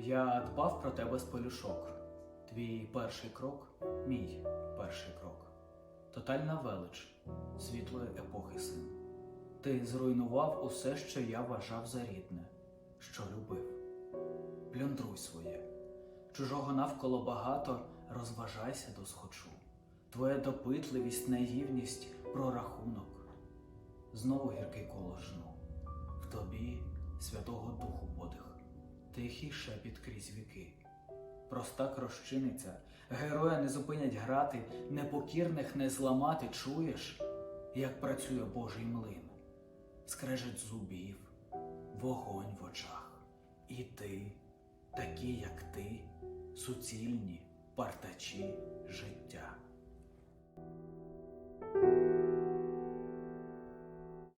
Я дбав про тебе з пелюшок. Твій перший крок мій перший крок. Тотальна велич світлої епохи син. Ти зруйнував усе, що я вважав за рідне, що любив. Плюндруй своє. Чужого навколо багато, розважайся до схочу. Твоя допитливість, наївність, прорахунок. Знову гіркий коло жну. В тобі Святого Духу подих, тихий шепіт крізь віки. Простак розчиниться, героя не зупинять грати, непокірних не зламати, чуєш, як працює Божий млин, скрежет зубів, вогонь в очах. І ти, такі, як ти, суцільні партачі життя.